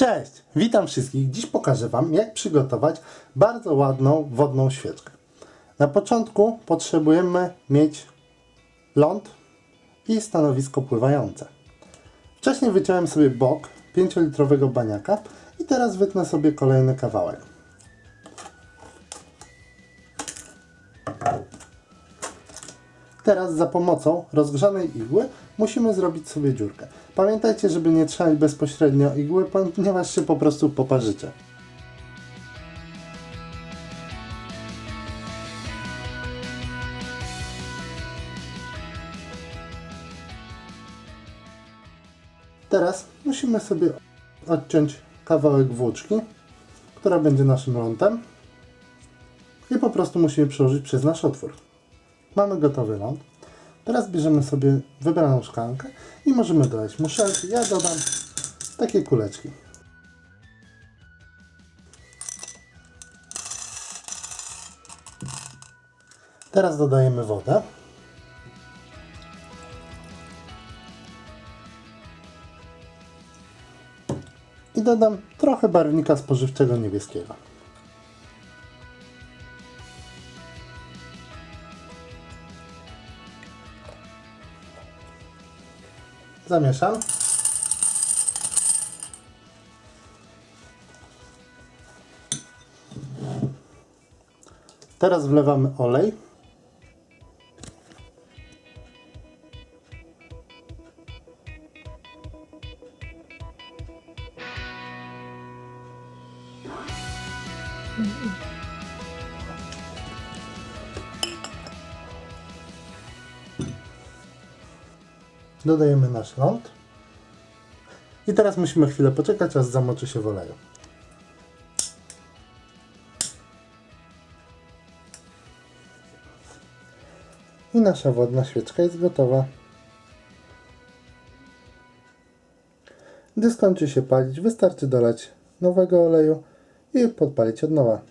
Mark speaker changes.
Speaker 1: Cześć, witam wszystkich. Dziś pokażę Wam, jak przygotować bardzo ładną wodną świeczkę. Na początku potrzebujemy mieć ląd i stanowisko pływające. Wcześniej wyciąłem sobie bok 5-litrowego baniaka i teraz wytnę sobie kolejny kawałek. Teraz za pomocą rozgrzanej igły musimy zrobić sobie dziurkę. Pamiętajcie, żeby nie trzymać bezpośrednio igły, ponieważ się po prostu poparzycie. Teraz musimy sobie odciąć kawałek włóczki, która będzie naszym lądem i po prostu musimy przełożyć przez nasz otwór. Mamy gotowy ląd. Teraz bierzemy sobie wybraną szklankę i możemy dodać muszelki. Ja dodam takie kuleczki. Teraz dodajemy wodę. I dodam trochę barwnika spożywczego niebieskiego. Zamieszam. Teraz wlewamy olej. Dodajemy nasz ląd. I teraz musimy chwilę poczekać, aż zamoczy się w oleju. I nasza wodna świeczka jest gotowa. Gdy skończy się palić, wystarczy dolać nowego oleju i podpalić od nowa.